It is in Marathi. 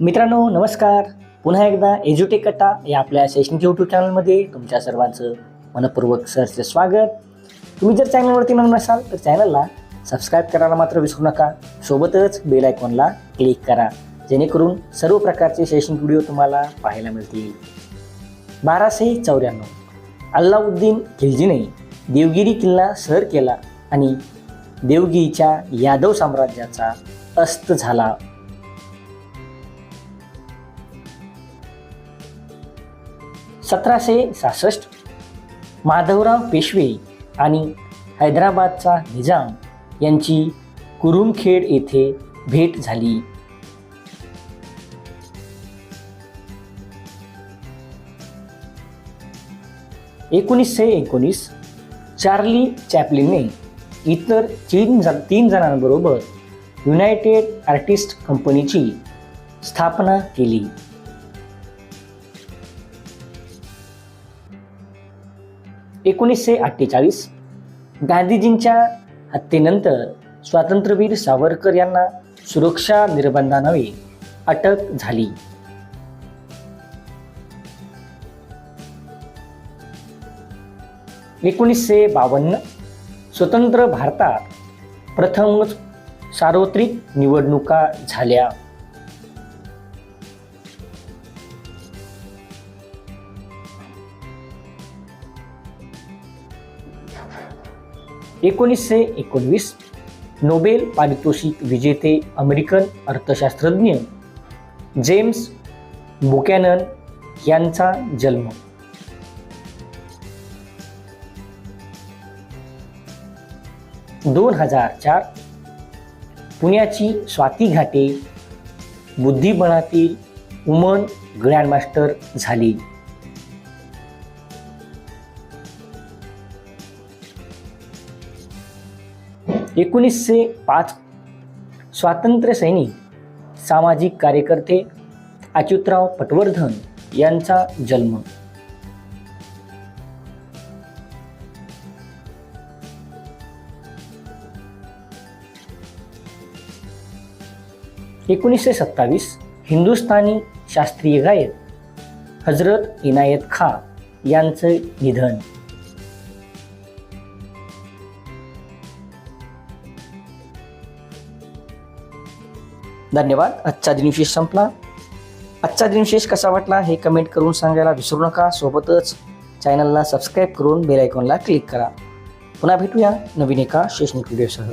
मित्रांनो नमस्कार. पुन्हा एकदा एज्युटेक कट्टा या आपल्या शैक्षणिक यूट्यूब चॅनलमध्ये तुमच्या सर्वांचं मनपूर्वक सरचे स्वागत. तुम्ही जर चॅनलवरती नवीन असाल तर चॅनलला सबस्क्राईब करायला मात्र विसरू नका. सोबतच बेल आयकॉनला क्लिक करा जेणेकरून सर्व प्रकारचे शैक्षणिक व्हिडिओ तुम्हाला पाहायला मिळतील. बाराशे चौऱ्याण्णव. अल्लाउद्दीन खिलजीने देवगिरी किल्ला सर केला आणि देवगिरीच्या यादव साम्राज्याचा अस्त झाला. सतराशे सहासष्ट. माधवराव पेशवे आणि हैदराबादचा निजाम यांची कुरुमखेड येथे भेट झाली. एकोणीसशे एकोणीस चार्ली चॅपलिनने इतर तीन जण तीन जणांबरोबर युनायटेड आर्टिस्ट कंपनीची स्थापना केली. एकोणीसशे अठ्ठेचाळीस. गांधीजींच्या हत्येनंतर स्वातंत्र्यवीर सावरकर यांना सुरक्षा निर्बंधानवे अटक झाली. एकोणीसशे बावन्न. स्वतंत्र भारतात प्रथमच सार्वत्रिक निवडणुका झाल्या. एकोणीसशे एकोणवीस नोबेल पारितोषिक विजेते अमेरिकन अर्थशास्त्रज्ञ जेम्स बुकॅनन यांचा जन्म. दोन हजार चार पुण्याची स्वाती घाटे बुद्धिबळातील वुमन ग्रँडमास्टर झाली. एकोणीसशे पाच स्वातंत्र्य सैनिक सामाजिक कार्यकर्ते अच्युतराव पटवर्धन यांचा जन्म. एकोणीसशे सत्तावीस हिंदुस्थानी शास्त्रीय गायक हजरत इनायत खा यांचं निधन. धन्यवाद. आजचा दिनविशेष संपला. आजचा दिनविशेष कसा वाटला हे कमेंट करून सांगायला विसरू नका. सोबतच चॅनलला सबस्क्राईब करून बेल आयकॉनला क्लिक करा. पुन्हा भेटूया नवीन एका शैक्षणिक व्हिडिओसह